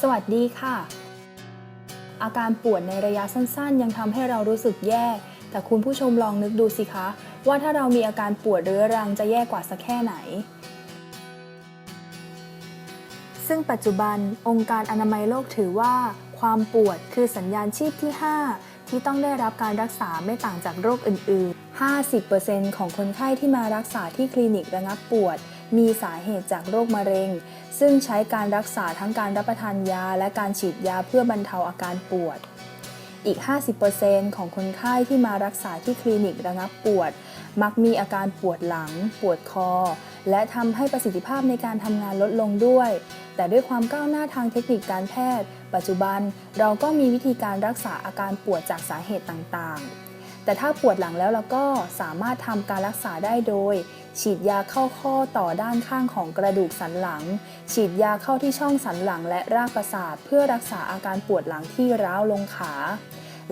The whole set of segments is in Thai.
สวัสดีค่ะ อาการปวดในระยะสั้นๆ ยังทำให้เรารู้สึกแย่ แต่คุณผู้ชมลองนึกดูสิคะ ว่าถ้าเรามีอาการปวดเรื้อรังจะแย่กว่าสักแค่ไหน ซึ่งปัจจุบันองค์การอนามัยโลกถือว่า ความปวดคือสัญญาณชีพที่ 5 ที่ต้องได้รับการรักษาไม่ต่างจากโรคอื่นๆ 50%ของคนไข้ที่มารักษาที่คลินิกระงับปวด มีสาเหตุจากโรคมะเร็ง ซึ่งใช้การรักษาทั้งการรับประทานยา และการฉีดยาเพื่อบรรเทาอาการปวด อีก 50%ของคนไข้ที่มารักษาที่คลินิกระงับปวด มักมีอาการปวดหลัง ปวดคอ และทำให้ประสิทธิภาพในการทำงานลดลงด้วย แต่ด้วยความก้าวหน้าทางเทคนิคการแพทย์ ปัจจุบันเราก็มีวิธีการรักษาอาการปวดจากสาเหตุต่างๆ แต่ถ้าปวดหลังแล้วเราก็สามารถทำการรักษาได้โดย ฉีดยาเข้าข้อต่อด้านข้างของกระดูกสันหลัง ฉีดยาเข้าที่ช่องสันหลังและรากประสาท เพื่อรักษาอาการปวดหลังที่ร้าวลงขา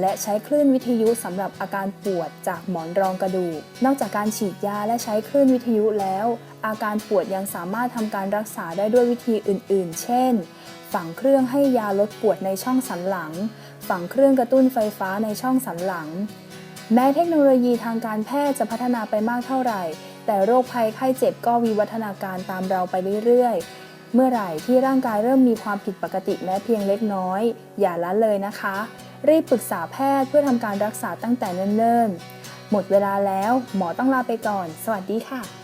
และใช้คลื่นวิทยุสำหรับอาการปวดจากหมอนรองกระดูก นอกจากการฉีดยาและใช้คลื่นวิทยุแล้ว อาการปวดยังสามารถทำการรักษาได้ด้วยวิธีอื่น ๆ เช่น ฝังเครื่องให้ยาลดปวดในช่องสันหลัง ฝังเครื่องกระตุ้นไฟฟ้าในช่องสันหลัง แม้เทคโนโลยีทางการแพทย์จะพัฒนาไปมากเท่าไหร่ แต่โรคภัยไข้เจ็บก็วิวัฒนาการตามเราไปเรื่อยๆ เมื่อไหร่ที่ร่างกายเริ่มมีความผิดปกติแม้เพียงเล็กน้อย อย่าละเลยนะคะ รีบปรึกษาแพทย์เพื่อทำการรักษาตั้งแต่เนิ่นๆ หมดเวลาแล้ว หมอต้องลาไปก่อน สวัสดีค่ะ